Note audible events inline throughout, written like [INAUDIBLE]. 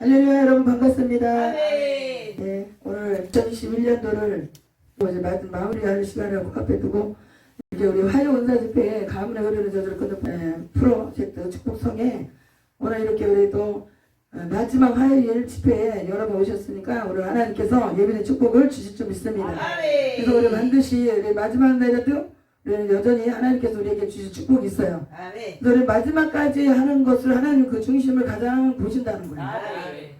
할렐루야 여러분 반갑습니다. 아멘. 네, 오늘 2021년도를 이제 마- 마무리할 시간을 앞에 두고 이제 우리 화요 은사 집회에 가문의 흐르는 저들 그 네, 프로젝트 축복성에 오늘 이렇게 우리 또 어, 마지막 화요일 집회에 여러분 오셨으니까 오늘 하나님께서 예비된 축복을 주실 줄 믿습니다. 아멘. 그래서 우리 반드시 우리 마지막 날에도 여전히 하나님께서 우리에게 주실 축복이 있어요. 아멘. 그래서 우리 마지막까지 하는 것을 하나님 그 중심을 가장 보신다는 거예요. 아멘.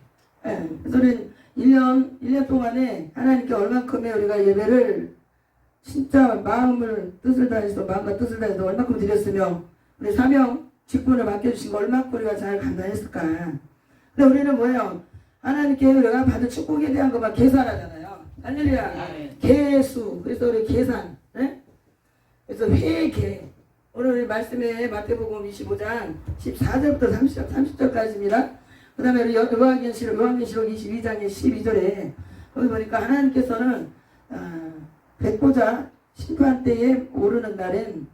예, 그래서 우리 1년, 1년 동안에 하나님께 얼만큼의 우리가 예배를 진짜 마음을 뜻을 다해서 마음과 뜻을 다해서 얼만큼 드렸으며 우리 사명 직분을 맡겨주신 거 얼만큼 우리가 잘 감당했을까. 근데 우리는 뭐예요? 하나님께 우리가 받은 축복에 대한 것만 계산하잖아요. 할렐루야. 아멘. 계수. 그래서 우리 계산. 예? 그래서 회계. 오늘 우리 말씀에 마태복음 25장 14절부터 30절, 30절까지입니다. 그 다음에 요한계시록, 요한계시록 22장의 12절에 거기 보니까 하나님께서는 어, 백보자 심판 때에 오르는 날엔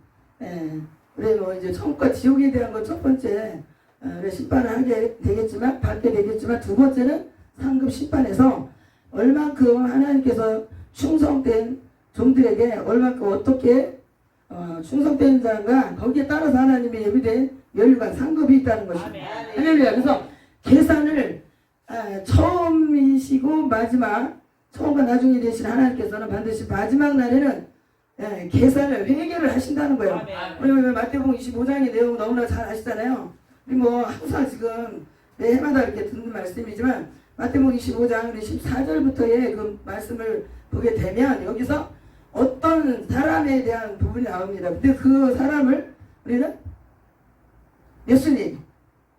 에, 우리 뭐 이제 천국과 지옥에 대한 건 첫 번째 어, 심판을 하게 되겠지만 받게 되겠지만 두 번째는 상급 심판에서 얼만큼 하나님께서 충성된 종들에게 얼만큼 어떻게 어, 충성된 자가 거기에 따라서 하나님의 예비된 연류가 상급이 있다는 것입니다. 할렐루야. 그래서 계산을 아, 처음이시고 마지막 처음과 나중에 되신 하나님께서는 반드시 마지막 날에는 예, 계산을 회개를 하신다는 거예요. 뭐 마태복음 25장의 내용 너무나 잘 아시잖아요. 우리 뭐 항상 지금 매 해마다 이렇게 듣는 말씀이지만 마태복음 25장 우리 14절부터의 그 말씀을 보게 되면 여기서 어떤 사람에 대한 부분이 나옵니다. 근데 그 사람을 우리는 예수님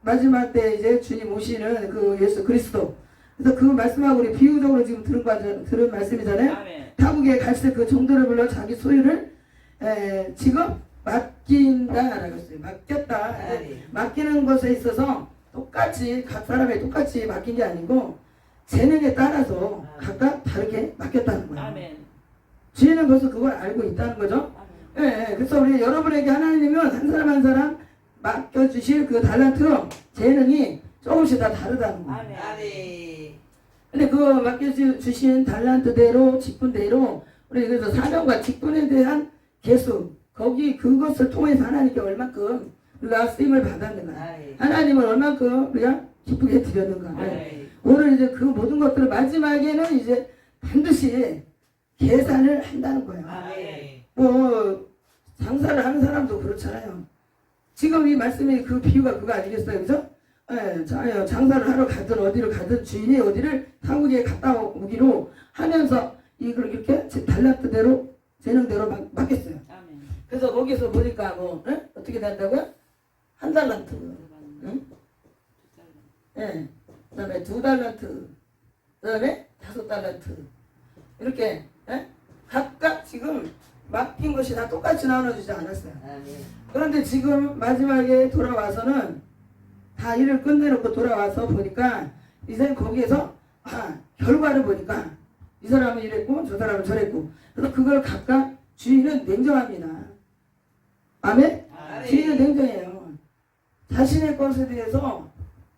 마지막 때 이제 주님 오시는 그 예수 그리스도 그래서 그 말씀하고 우리 비유적으로 지금 들은 거 들은 말씀이잖아요. 아멘. 타국에 갔을 그 종들을 불러 자기 소유를 에, 지금 맡긴다라고 했어요. 맡겼다. 아멘. 맡기는 것에 있어서 똑같이 각 사람에 똑같이 맡긴 게 아니고 재능에 따라서 각각 다르게 맡겼다는 거예요. 아멘. 주인은 벌써 그걸 알고 있다는 거죠. 예, 예. 그래서 우리 여러분에게 하나님은 한 사람 한 사람 맡겨주실 그 달란트, 재능이 조금씩 다 다르다는 거예요. 아멘. 아멘. 근데 그 맡겨주신 달란트대로, 직분대로, 우리 그래서 사명과 직분에 대한 개수, 거기 그것을 통해서 하나님께 얼만큼 우리가 쓰임을 받았는가. 아멘. 하나님을 얼만큼 우리가 기쁘게 드렸는가. 아멘. 오늘 이제 그 모든 것들을 마지막에는 이제 반드시 계산을 한다는 거예요. 아멘. 뭐 장사를 하는 사람도 그렇잖아요. 지금 이 말씀이 그 비유가 그거 아니겠어요, 그죠? 예, 자, 장사를 하러 가든 어디를 가든 주인이 어디를 한국에 갔다 오기로 하면서 이걸 이렇게 제 달란트대로 재능대로 막, 맡겼어요. 아멘. 그래서 거기서 보니까 뭐 예? 어떻게 된다고요? 한 달란트, 응? 예, 그다음에 두 달란트, 그다음에 다섯 달란트 이렇게 예? 각각 지금 맡긴 것이 다 똑같이 나눠주지 않았어요. 아멘. 그런데 지금 마지막에 돌아와서는 다 일을 끝내놓고 돌아와서 보니까 이제 거기에서 아 결과를 보니까 이 사람은 이랬고 저 사람은 저랬고 그래서 그걸 각각 주인은 냉정합니다. 아멘? 주인은 냉정해요. 자신의 것에 대해서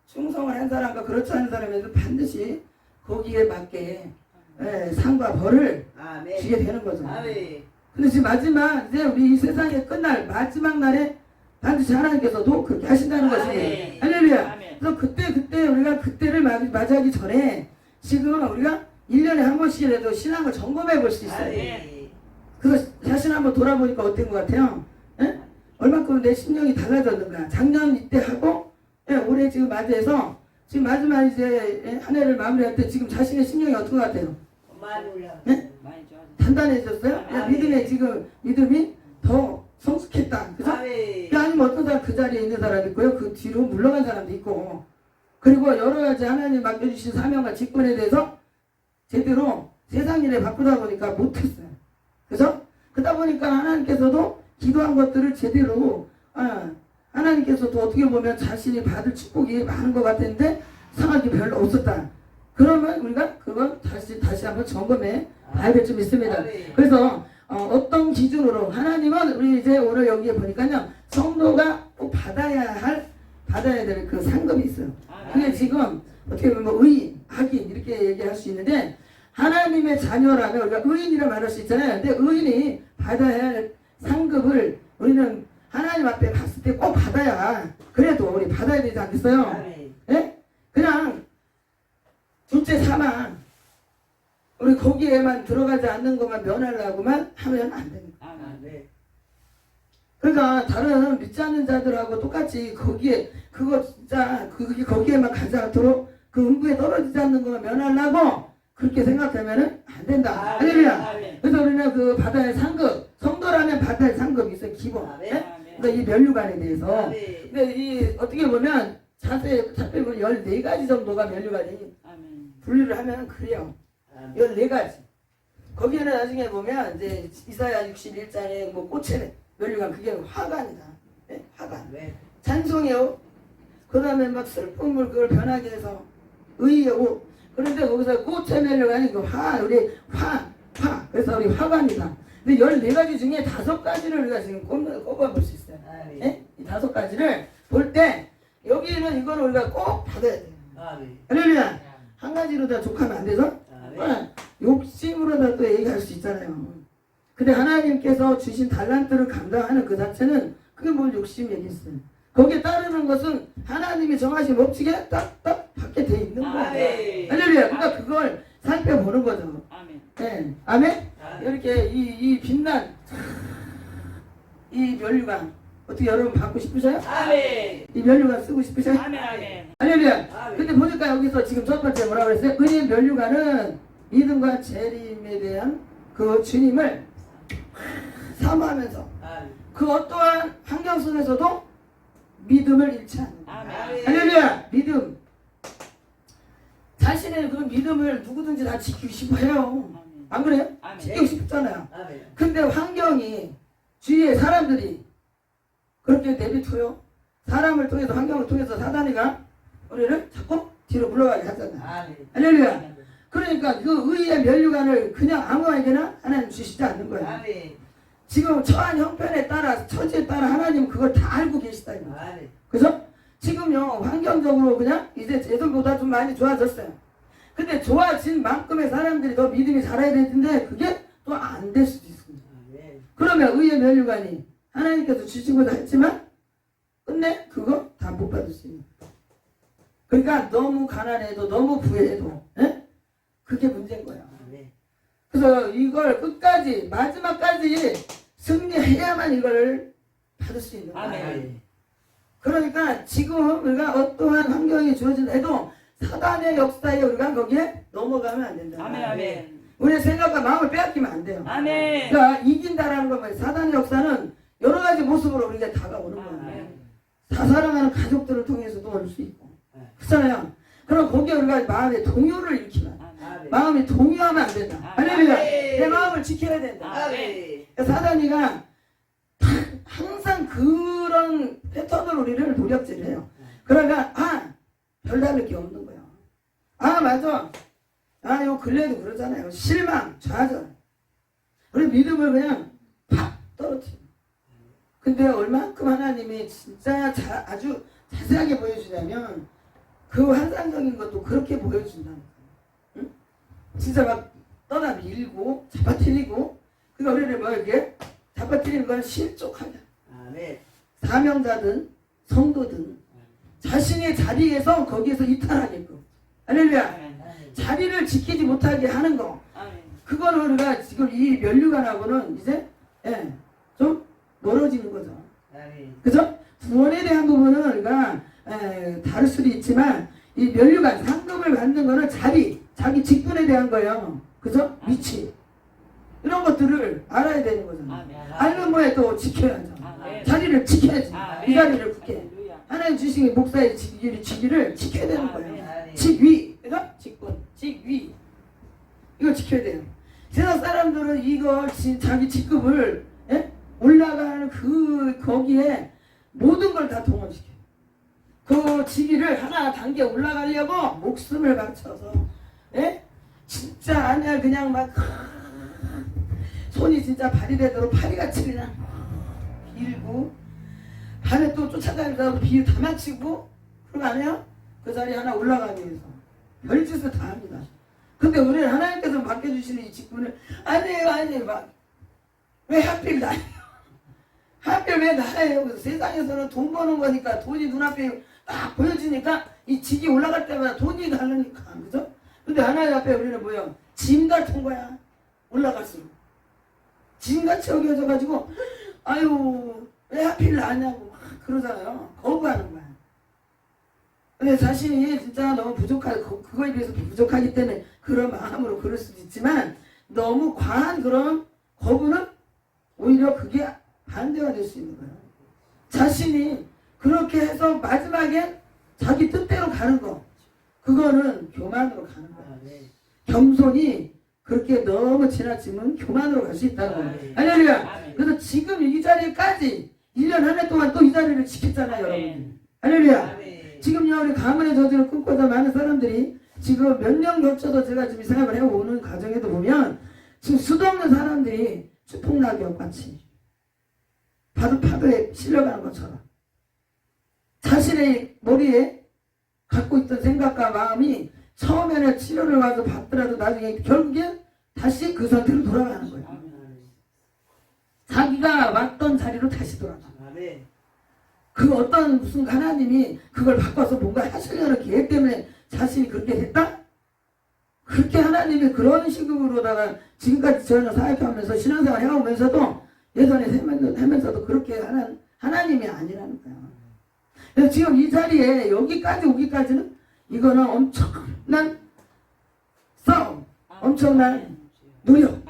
충성을 한 사람과 그렇지 않은 사람에도 반드시 거기에 맞게 예, 상과 벌을 아멘. 주게 되는 거죠. 아멘. 근데 지금 마지막 이제 우리 이 세상에 끝날 마지막 날에 반드시 하나님께서도 그렇게 하신다는. 것입니다. 할렐루야. 아멘. 그래서 그때 그때 우리가 그때를 맞이- 맞이하기 전에 지금 우리가 1년에 한 번씩이라도 신앙을 점검해 볼 수 있어요. 아멘. 그래서 자신 한번 돌아보니까 어떤 것 같아요? 예? 얼마큼 내 심령이 달라졌는가? 작년 이때 하고 예, 올해 지금 맞이해서 지금 마지막 이제 예, 한 해를 마무리할 때 지금 자신의 심령이 어떤 것 같아요? 많이 올라. 네? 많이 좋아. 단단해졌어요? 야, 아멘. 믿음에 지금 믿음이 더 성숙했다. 그죠? 아멘. 아니면 어떤 사람 그 자리에 있는 사람 있고요. 그 뒤로 물러간 사람도 있고. 그리고 여러 가지 하나님 맡겨주신 사명과 직분에 대해서 제대로 세상 일에 바꾸다 보니까 못했어요. 그죠? 그러다 보니까 하나님께서도 기도한 것들을 제대로, 아, 하나님께서도 어떻게 보면 자신이 받을 축복이 많은 것 같은데 상하기 별로 없었다. 그러면 우리가 그걸 다시, 다시 한번 점검해 봐야 될점 있습니다. 아멘. 그래서 어, 떤 기준으로 하나님은 우리 이제 오늘 여기에 보니까요 성도가 꼭 받아야 할 받아야 될 그 상급이 있어요. 그게 지금 어떻게 보면 뭐 의인, 악인 이렇게 얘기할 수 있는데 하나님의 자녀라면 우리가 의인이라 말할 수 있잖아요. 근데 의인이 받아야 할 상급을 우리는 하나님 앞에 갔을 때 꼭 받아야 그래도 우리 받아야 되지 않겠어요? 아멘. 예? 그냥 둘째 사망 우리 거기에만 들어가지 않는 것만 면하려고만 하면 안 됩니다. 아멘. 그러니까 다른 믿지 않는 자들하고 똑같이 거기에 그거 진짜 그게 거기에만 가지 않도록 그 음부에 떨어지지 않는 것만 면하려고 그렇게 생각하면은 안 된다. 할렐루야. 아멘. 그래서 우리는 그 바다의 상급 성도라면 바다의 상급이 있어요 기본. 아멘. 예? 그러니까 이 면류관에 대해서. 아멘. 근데 이 어떻게 보면 자세히 자세히 보면 14가지 정도가 면류관이. 분류를 하면 그래요. 아멘. 14가지. 거기에는 나중에 보면 이제 이사야 61장에 뭐 꽃에 면류관 그게 화관이다. 예? 화관. 아멘. 찬송이요. 그 다음에 막 슬픔을 그걸 변하게 해서 의요. 그런데 거기서 꽃의 면류관이 그 화, 우리 화, 화. 그래서 우리 화관이다. 근데 14가지 중에 다섯 가지를 우리가 지금 꼽- 꼽아볼 수 있어요. 아멘. 예? 이 다섯 가지를 볼 때 여기는 이거는 우리가 꼭 받아야 돼요. 아멘. 할렐루야. 한 가지로 다 족하면 안 돼서 아멘. 어, 욕심으로 다 또 얘기할 수 있잖아요. 근데 하나님께서 주신 달란트를 감당하는 그 자체는 그게 뭘 욕심 얘기했어요. 거기에 따르는 것은 하나님이 정하신 법칙에 딱딱 받게 돼 있는 거예요. 아멘. 할렐루야. 그러니까 그걸 살펴보는 거죠. 아멘. 예. 아멘? 아멘. 이렇게 이, 이 빛난 이 면류관 어떻게 여러분 받고 싶으세요? 아멘. 이 면류관 쓰고 싶으세요? 아멘. 아멘. 할렐루야. 근데 보니까 여기서 지금 첫 번째 뭐라고 그랬어요? 은인 면류관은 믿음과 재림에 대한 그 주님을 사모하면서. 그 어떠한 환경 속에서도 믿음을 잃지 않는다. 아멘. 할렐루야! 믿음. 자신의 그 믿음을 누구든지 다 지키고 싶어 해요. 아멘. 안 그래요? 아멘. 지키고 싶잖아요. 아멘. 근데 환경이 주위의 사람들이 그렇게 내비둬요. 사람을 통해서 환경을 통해서 사단이가 우리를 자꾸 뒤로 물러가게 하잖아요. 아멘. 할렐루야. 그러니까 그 의의 면류관을 그냥 아무에게나 하나님 주시지 않는 거예요. 아멘. 지금 처한 형편에 따라 처지에 따라 하나님 그걸 다 알고 계시다 이 말이에요. 아멘. 그죠? 지금요 환경적으로 그냥 이제 예전보다 좀 많이 좋아졌어요. 근데 좋아진 만큼의 사람들이 더 믿음이 자라야 되는데 그게 또 안 될 수도 있습니다. 아멘. 그러면 의의 면류관이 하나님께서 주시고자 했지만 끝내 그거 다 못 받을 수 있는. 그러니까 너무 가난해도 너무 부해도 예? 그게 문제인 거야. 아멘. 그래서 이걸 끝까지 마지막까지 승리해야만 이걸 받을 수 있는 거야. 아멘. 아멘. 그러니까 지금 우리가 어떠한 환경이 주어진다해도 사단의 역사에 우리가 거기에 넘어가면 안 된다. 아멘. 아멘. 우리의 생각과 마음을 빼앗기면 안 돼요. 아멘. 그러니까 이긴다라는 건 뭐예요? 사단의 역사는 여러 가지 모습으로 우리에게 다가오는 거예요. 아멘. 다 사랑하는 가족들을 통해서도 올 수 있고. 네. 그렇잖아요. 그럼 거기에 우리가 마음의 동요를 일으키면. 아멘. 마음이 동요하면 안 된다. 아멘. 할렐루야. 내 마음을 지켜야 된다. 아멘. 그러니까 사단이가 항상 그런 패턴으로 우리를 노력질 해요. 그러니까 아 별다를 게 없는 거야. 아 맞아. 아 요 근래도 그러잖아요. 실망, 좌절. 우리 믿음을 그냥 팍 떨어뜨려. 근데 얼만큼 하나님이 진짜 자, 아주 자세하게 보여주냐면 그 환상적인 것도 그렇게 보여준다는 거예요. 응? 진짜 막 떠나 밀고 잡아뜨리고 그러니까 우리를 뭐 이렇게 잡아뜨리는 건 실족하냐. 아멘. 사명자든 성도든 자신의 자리에서 거기에서 이탈하게끔 할렐루야 아멘. 아멘. 자리를 지키지 못하게 하는 거. 그거는 우리가 지금 이 면류관하고는 이제 예, 좀 멀어지는 거죠. 그죠? 구원에 대한 부분은 우리가 에, 다를 수도 있지만 이 면류관 상급을 받는 거는 자리 자기 직분에 대한 거예요 그죠? 위치 이런 것들을 알아야 되는 거잖아요 아멘. 알면 뭐에 또 지켜야죠 아멘. 자리를 지켜야지 아멘. 이 자리를 굳게. 하나님 주신 목사의 직위를, 직위를 지켜야 되는 거예요. 직위, 그죠? 직분, 직위. 이걸 지켜야 돼요. 세상 사람들은 이걸 지- 자기 직급을 예? 올라가는 그 거기에 모든 걸 다 동원시켜요. 그 직위를 하나 단계 올라가려고 목숨을 바쳐서 예? 진짜 아니야 그냥 막 손이 진짜 발이 되도록 파리같이 그냥 빌고 밤에 또 쫓아다니면서 비유 다 마치고 그거 안 해요? 그 자리에 하나 올라가기 위해서 별짓을 다 합니다. 근데 우리는 하나님께서 맡겨주시는 이 직분을 아니에요 아니에요 막 왜 하필 나예요 하필 왜 나예요. 그래서 세상에서는 돈 버는 거니까 돈이 눈앞에 딱 보여지니까 이 직이 올라갈 때마다 돈이 다르니까. 그죠? 근데 하나님 앞에 우리는 뭐예요? 짐 같은 거야. 올라갈수록. 짐같이 여겨져가지고 아유 왜 하필 나냐고 막 그러잖아요. 거부하는 거야. 근데 자신이 진짜 너무 부족하 그- 그거에 비해서 부족하기 때문에 그런 마음으로 그럴 수도 있지만 너무 과한 그런 거부는 오히려 그게 반대가 될 수 있는 거예요. 자신이 그렇게 해서 마지막에 자기 뜻대로 가는 거 그거는 교만으로 가는 거예요. 아멘. 겸손이 그렇게 너무 지나치면 교만으로 갈 수 있다는 거예요. 할렐루야. 그래서 지금 이 자리까지 1년 한 해 동안 또 이 자리를 지켰잖아요, 여러분. 할렐루야. 지금요 우리 가문의 저주를 꿈꿔서 많은 사람들이 지금 몇 년 겹쳐도 제가 지금 이 생각을 해오는 과정에도 보면 지금 수도 없는 사람들이 추풍낙엽 같이 파도 파도에 실려가는 것처럼 자신의 머리에 갖고 있던 생각과 마음이 처음에는 치료를 와서 받더라도 나중에 결국에 다시 그 상태로 돌아가는 거예요. 자기가 왔던 자리로 다시 돌아가. 그 어떤 무슨 하나님이 그걸 바꿔서 뭔가 하시려는 계획 때문에 자신이 그렇게 했다? 그렇게 하나님이 그런 식으로다가 지금까지 저는 사역하면서 신앙생활 해오면서도 예전에 하면서도 그렇게 하는 하나님이 아니라는 거야. 그래서 지금 이 자리에 여기까지 오기까지는 이거는 엄청난 싸움, 엄청난 노력.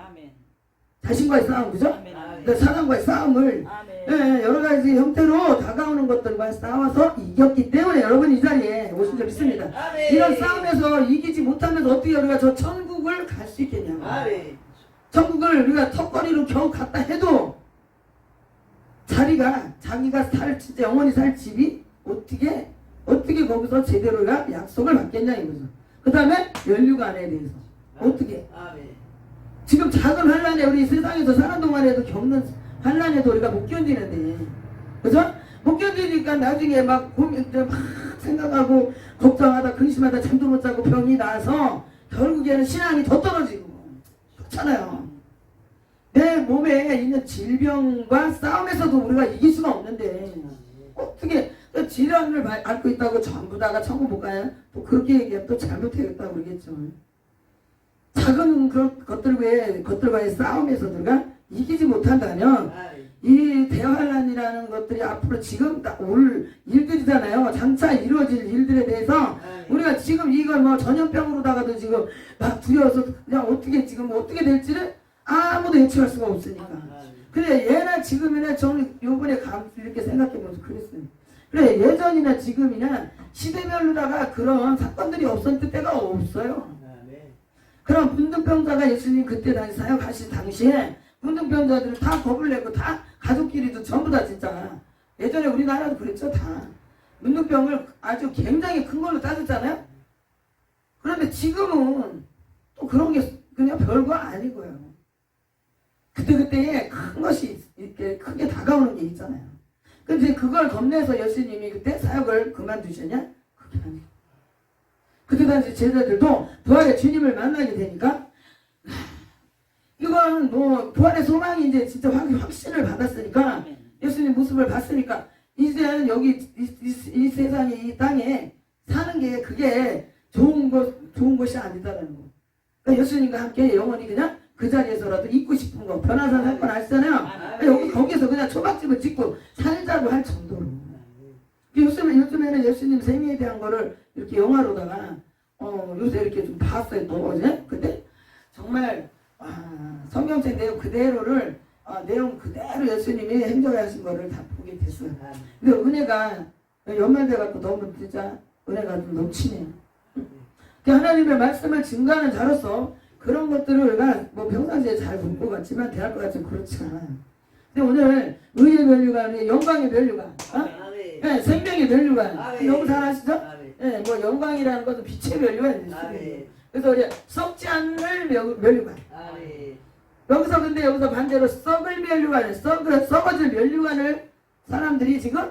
자신과의 싸움, 그죠? 아멘. 그 사람과의 싸움을 아멘. 예, 여러 가지 형태로 다가오는 것들과 싸워서 이겼기 때문에 여러분 이 자리에 오신 줄 믿습니다. 아멘. 이런 싸움에서 이기지 못하면서 어떻게 우리가 저 천국을 갈 수 있겠냐고. 아멘. 천국을 우리가 턱걸이로 겨우 갔다 해도 자리가 자기가 살 진짜 영원히 살 집이 어떻게 어떻게 거기서 제대로가 약속을 받겠냐 이거죠. 그 다음에 연류관에 대해서 어떻게 아멘. 지금 작은 환란에 우리 세상에서 사는 동안에도 겪는 환란에도 우리가 못 견디는데 그죠? 못 견디니까 나중에 막 고민 막 생각하고 걱정하다 근심하다 잠도 못 자고 병이 나서 결국에는 신앙이 더 떨어지고 그렇잖아요. 내 몸에 있는 질병과 싸움에서도 우리가 이길 수가 없는데 어떻게 또 질환을 바- 앓고 있다고 전부 다가 천국 못 가요? 또 그렇게 얘기하면 또 잘못하겠다고 그러겠죠. 작은 그 것들과의 것들과의 싸움에서 우리가 이기지 못한다면. 이 대환란이라는 것들이 앞으로 지금 딱올 일들이잖아요. 장차 이루어질 일들에 대해서 지금 이걸 뭐 전염병으로다가도 지금 막 두려워서 그냥 어떻게 지금 뭐 어떻게 될지를 아무도 예측할 수가 없으니까. 그래 예나 지금이나 저는 요번에 감 이렇게 생각해보면서 그랬어요. 그래 예전이나 지금이나 시대별로다가 그런 사건들이 없었을 때가 없어요. 그럼 문둥병자가 예수님 그때 당시 사역하신 당시에 문둥병자들을 다 겁을 내고 다 가족끼리도 전부 다 진짜 예전에 우리나라도 그랬죠 다 문둥병을 아주 굉장히 큰 걸로 따졌잖아요. 그런데 지금은 또 그런 게 그냥 별거 아니고요. 그때 그때에 큰 것이 이렇게 크게 다가오는 게 있잖아요. 근데 그걸 겁내서 예수님이 그때 사역을 그만두셨냐? 그게 아니에요. 그때 당시 제자들도 부활의 주님을 만나게 되니까 이건 뭐 부활의 소망이 이제 진짜 확, 확신을 받았으니까. 예수님 모습을 봤으니까 이제는 여기 이, 이- 이 세상에 이 땅에 사는 게 그게 좋은 것 좋은 것이 아니다라는 거. 그러니까 예수님과 함께 영원히 그냥 그 자리에서라도 있고 싶은 거 변화산 사건 아시잖아요. 아멘. 여기 거기서 그냥 초밥집을 짓고 살자고 할 정도로. 요즘에 요즘에는 예수님 생애에 대한 거를 이렇게 영화로다가 어 요새 이렇게 좀 봤어요 또 어제 근데 정말 아, 성경책 내용 그대로를 어, 내용 그대로 예수님이 행적하신 거를 다 보게 됐어요. 아멘. 근데 은혜가 연말돼 갖고 너무 진짜 은혜가 좀 넘치네요. 그 하나님의 말씀을 증거하는 자로서 그런 것들을 우리가 뭐 평상시에 잘 볼 것 같지만 대할 것 같지만 그렇지 않아요. 근데 오늘 의의 면류가 아니라 영광의 면류가 어? 아멘. 네, 생명의 면류가 아멘. 너무 잘 아시죠? 아멘. 네, 뭐 영광이라는 것은 빛의 면류가 아멘. 그래서 우리 썩지 않을 면- 면류관 아멘. 여기서 근데 여기서 반대로 썩을 면류관을 썩, 썩어질 면류관을 사람들이 지금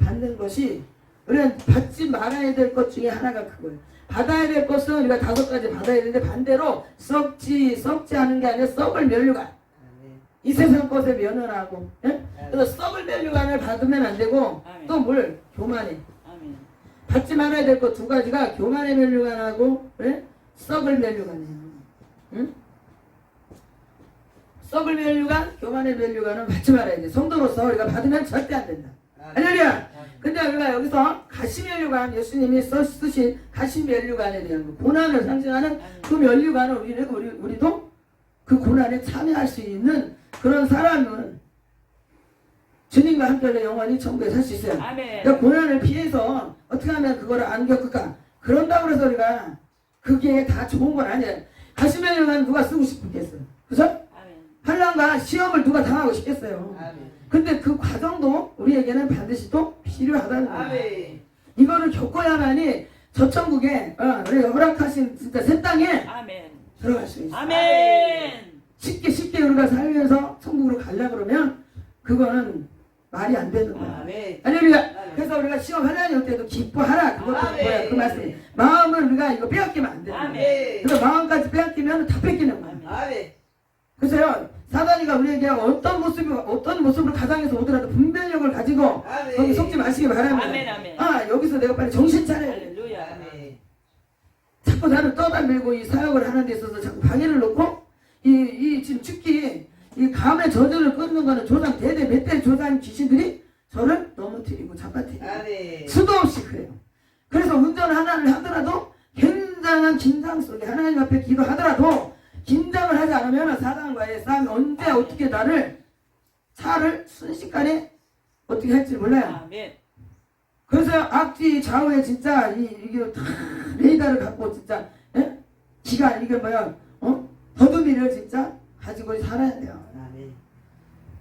받는 것이 우리는 받지 말아야 될 것 중에 하나가 그거예요. 받아야 될 것은 우리가 다섯 가지 받아야 되는데 반대로 썩지 썩지 않은 게 아니라 썩을 면류관. 이 세상 것에 면허하고 예? 그래서 썩을 면류관을 받으면 안 되고. 또 뭘 교만해. 받지 말아야 될 것 두 가지가 교만의 면류관하고 예? 썩을 면류관이에요. 응? 썩을 면류관, 교만의 면류관은 받지 말아야 돼. 성도로서 우리가 받으면 절대 안 된다. 할렐루야. 근데 우리가 여기서 가시 면류관, 예수님이 써 쓰신 가시 면류관에 대한 거, 고난을 상징하는 그 면류관을 우리 우리 우리도 그 고난에 참여할 수 있는 그런 사람은 주님과 함께 영원히 천국에 살 수 있어요. 아멘. 그러니까 고난을 피해서 어떻게 하면 그거를 안 겪을까? 그런다고 해서 우리가 그게 다 좋은 건 아니에요. 가시면은 누가 쓰고 싶겠어요. 그죠? 환란과 시험을 누가 당하고 싶겠어요. 아멘. 근데 그 과정도 우리에게는 반드시 또 필요하다는 거예요. 아멘. 이거를 겪어야만이 저 천국에 어, 우리 허락하신 진짜 새 땅에 아멘. 들어갈 수 있어요. 아멘. 쉽게 쉽게 우리가 살면서 천국으로 가려 그러면 그거는 말이 안 되는 거야. 아멘. 할렐루야. 그래서 우리가 시험 하나님 올 때도 기뻐하라. 그것도 아멘. 뭐야 그 말씀. 마음을 우리가 이거 빼앗기면 안 돼. 아멘. 그래서 마음까지 빼앗기면 다 뺏기는 거야. 아멘. 아멘. 그래서요 사단이가 우리에게 어떤 모습이 어떤 모습으로 가장에서 오더라도 분별력을 가지고 아멘. 거기 속지 마시기 바랍니다. 아멘. 아멘. 아 여기서 내가 빨리 정신 차려야 돼. 할렐루야. 아멘. 자꾸 나를 떠담밀고 이 사역을 하는 데 있어서 자꾸 방해를 놓고 이, 이 지금 죽기 이 감의 저절을 끊는 거는 조상 대대 몇 대 조상 귀신들이 저를 넘어뜨리고 잡아뜨리고. 수도 없이 그래요. 그래서 운전 하나를 하더라도 굉장한 긴장 속에 하나님 앞에 기도하더라도 긴장을 하지 않으면 사단과의 싸움이 언제 어떻게 나를 차를 순식간에 어떻게 할지 몰라요. 아멘. 그래서 앞뒤 좌우에 진짜 이, 이게 다 레이더를 갖고 진짜 예? 기가 이게 뭐야 어 더듬이를 진짜 가지고 살아야 돼요. 아멘.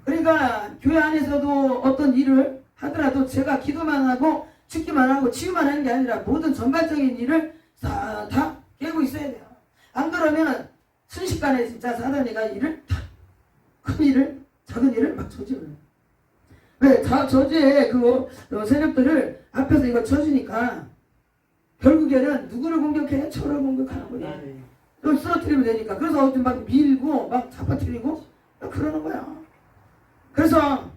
그러니까 교회 안에서도 어떤 일을 하더라도 제가 기도만 하고 축기만 하고 치유만 하는 게 아니라 모든 전반적인 일을 다, 다 깨고 있어야 돼요. 안 그러면 순식간에 진짜 사단이가 일을 다, 큰 일을 작은 일을 막 저지르는 왜? 자, 저주의 그 어, 세력들을 앞에서 이거 쳐주니까 결국에는 누구를 공격해? 저를 공격하는 거예요. 아멘. 또 쓰러뜨리면 되니까. 그래서 어디 막 밀고 막 잡아뜨리고 그러는 거야. 그래서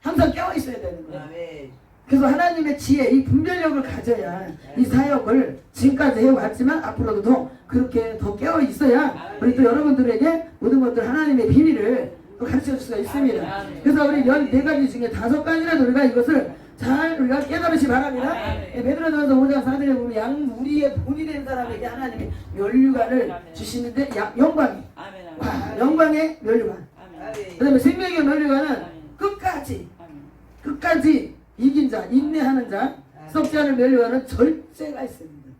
항상 깨어 있어야 되는 거야. 아멘. 그래서 하나님의 지혜, 이 분별력을 가져야 이 사역을 지금까지 해왔지만 앞으로도 더 그렇게 더 깨어 있어야 우리 또 여러분들에게 모든 것들 하나님의 비밀을 또 가르쳐 줄 수가 있습니다. 그래서 우리 연네 가지 중에 다섯 가지라도 우리가 이것을 잘 우리가 깨달으시 바랍니다. 예, 베드로전서 5장 4절에 보면 양 우리의 본이 된 사람에게 하나님이 면류관을 주시는데 야- 영광이. 와, 영광의. 아멘. 그다음에 생명의 면류관은 아멘. 끝까지. 끝까지 이긴 자, 인내하는 자, 썩지 않은 면류관은 절제가 있습니다.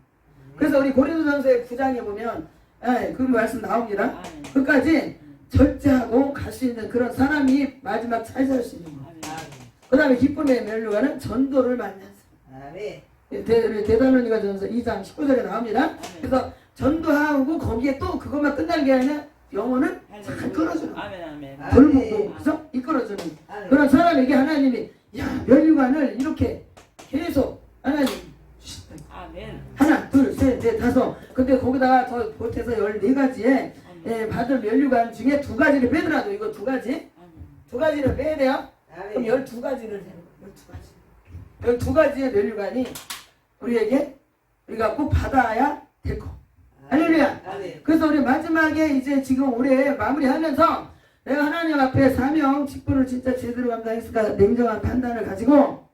그래서 우리 고린도 전서의 9장에 보면 예, 그 말씀 나옵니다. 끝까지 절제하고 갈 수 있는 그런 사람이 마지막 차지할 수 있는 거. 아멘. 그 다음에 기쁨의 면류관은 전도를 많이 하세요. 아멘. 대, 대단원이가 전서 2장 19절에 나옵니다. 그래서 전도하고 거기에 또 그것만 끝나는 게 아니라 영혼을 잘 끌어주는 거예요. 돌보고? 이끌어주는. 그런 사람에게 하나님이 야 면류관을 이렇게 계속 하나님 주신다. 아멘. 하나 둘 셋 넷 다섯 근데 거기다가 더 보태서 14가지에 아멘. 예, 받을 면류관 중에 두 가지를 빼더라도 이거 두 가지. 두 가지를 빼야 돼요. 그럼 아멘. 열두 가지를 되는 거예요. 열두 가지. 열두 가지의 면류관이 우리에게 우리가 꼭 받아야 될 거. 할렐루야. 그래서 우리 마지막에 이제 지금 올해 마무리하면서 내가 하나님 앞에 사명 직분을 진짜 제대로 감당했을까 냉정한 판단을 가지고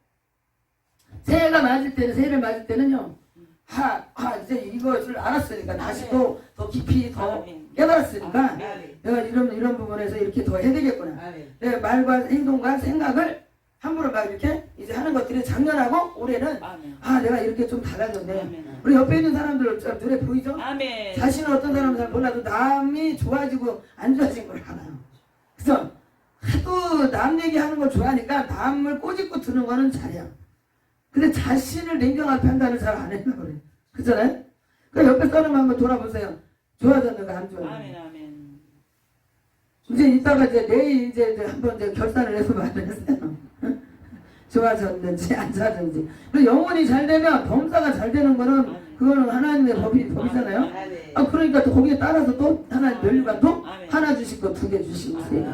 새해가 맞을 때는 새해를 맞을 때는요. 하, 하 이제 이것을 알았으니까 다시 또 더 깊이 더 아멘. 깨달았으니까 아멘. 내가 이런 이런 부분에서 이렇게 더 해야 되겠구나. 아멘. 내 말과 행동과 생각을 함부로 막 이렇게 이제 하는 것들이 작년하고 올해는. 아 내가 이렇게 좀 달라졌네. 우리 옆에 있는 사람들 좀 눈에 보이죠? 자신은 어떤 사람은 잘 몰라도 남이 좋아지고 안 좋아진 걸 알아요. 그래서 하도 남 얘기하는 걸 좋아하니까 남을 꼬집고 드는 거는 잘이야. 근데 자신을 냉정한 판단을 잘 안 했나 그래. 그잖아요? 그 옆에 사람 한번 돌아보세요. 좋아졌는가 안 좋아졌는가. 아멘. 아멘. 이제 이따가 이제 내일 이제, 이제 한번 이제 결산을 해서 말했어요. [LAUGHS] 좋아졌는지 안 좋아졌는지. 그 영혼이 잘 되면 범사가 잘 되는 거는 그거는 하나님의 법이, 법이잖아요. 아멘. 아, 그러니까 또 거기에 따라서 또 하나님 면류관 또 아멘. 하나 주시고 두개 주시고 세 개.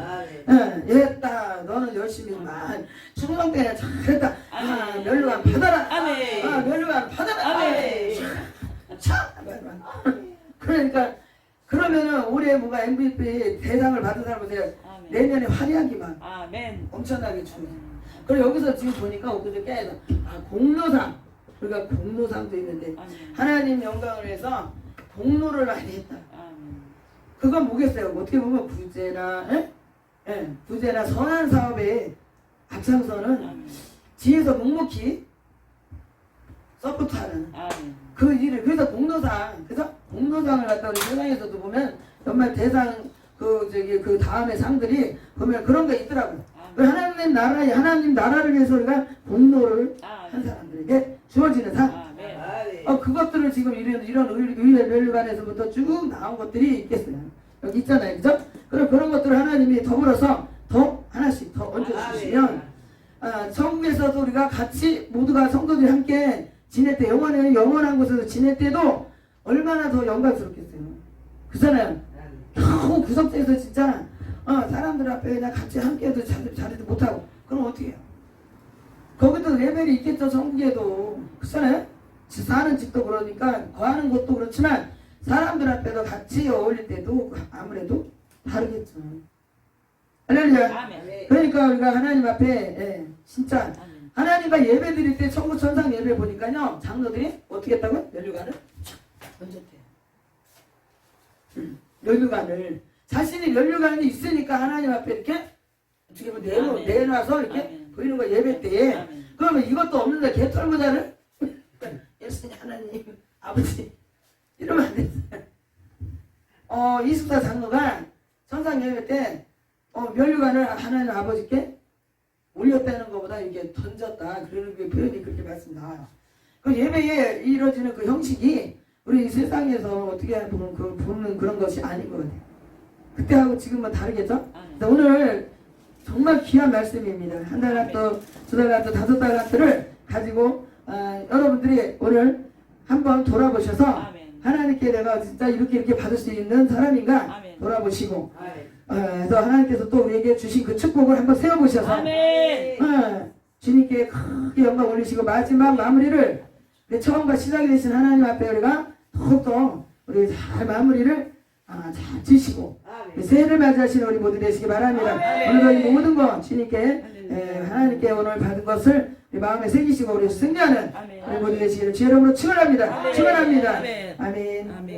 아멘. 예, 얘다 너는 열심히만 충성 때문에 잘했다. 아. 면류관 받아라. 아, 면류관 받아라. 아멘. 참. 그러니까 그러면은 올해 뭐가 MVP 대상을 받은 사람은 아멘. 내년에 화려하기만 아멘. 엄청나게 주네. 그리고 여기서 지금 보니까 엊그저께 아, 공로상 우리가 공로상도 있는데 아멘. 하나님 영광을 위해서 공로를 많이 했다. 아멘. 그건 뭐겠어요? 어떻게 보면 부재나 예? 예, 부재나 선한 사업에 앞장서는 아멘. 뒤에서 묵묵히 서포트하는 아멘. 그 일을 그래서 공로상 그래서 공로상을 갖다 우리 세상에서도 보면 정말 대상 그 저기 그 다음에 상들이 보면 그런 게 있더라고요. 그 아멘. 하나님 나라에 하나님 나라를 위해서 우리가 공로를 한. 사람들에게 주어지는 상. 아멘. 아멘. 어 그것들을 지금 이런 이런 의- 의회 멸류관에서부터 쭉 나온 것들이 있겠어요. 여기 있잖아요, 그죠? 그럼 그런 것들을 하나님이 더불어서 더 하나씩 더 얹어주시면 아, 천국에서도 우리가 같이 모두가 성도들이 함께 지낼 때 영원한 영원한 곳에서 지낼 때도 얼마나 더 영광스럽겠어요. 그잖아요. 겨우 구석지에서 진짜 어, 사람들 앞에 그냥 같이 함께 해도 잘, 잘해도 못하고 그럼 어떻게 해요? 거기도 레벨이 있겠죠 천국에도 그렇잖아요? 지- 사는 집도 그러니까 거하는 곳도 그렇지만 사람들 앞에도 같이 어울릴 때도 아무래도 다르겠죠 할렐루야 아멘. 그러니까 우리가 하나님 앞에 예, 진짜. 하나님과 예배 드릴 때 천국 천상 예배 보니까요 장로들이 어떻게 했다고요? 연류관을 던졌대요 음, 연류관을 자신이 연류관이 있으니까 하나님 앞에 이렇게 어떻게 보면 내놓. 내놔서 이렇게 아멘. 보이는 거야 예배 때에 아멘. 그러면 이것도 없는데 개털모자를 [LAUGHS] 예수님 하나님 아버지 이러면 안 됐어요 어 이숙사 장로가 천상 예배 때 어, 멸류관을 하나님 아버지께 올렸다는 것보다 이게 던졌다 그러는 그 표현이 그렇게 말씀 나와요 그 예배에 이루어지는 그 형식이 우리 이 세상에서 어떻게 보면 그 보는 그런 것이 아닌 것 같아요 그때하고 지금은 다르겠죠? 아멘. 네, 오늘 정말 귀한 말씀입니다. 한 달간 또, 두 달간 또, 다섯 달간 을 가지고 아, 여러분들이 오늘 한번 돌아보셔서 아멘. 하나님께 내가 진짜 이렇게 이렇게 받을 수 있는 사람인가 아멘. 돌아보시고 아멘. 어, 그래서 하나님께서 또 우리에게 주신 그 축복을 한번 세워보셔서 아멘. 어, 주님께 크게 영광 올리시고 마지막 마무리를 내 처음과 시작이 되신 하나님 앞에 우리가 더욱더 우리 잘 마무리를 아, 잘 지시고. 새해를 맞이하시는 우리 모두 되시기 바랍니다. 오늘도 이 모든 것 주님께. 에, 하나님께 오늘 받은 것을 마음에 새기시고 우리 승리하는. 우리 모두 되시기를 주의 이름으로 축원합니다. 축원합니다. 아멘. 아멘. 아멘.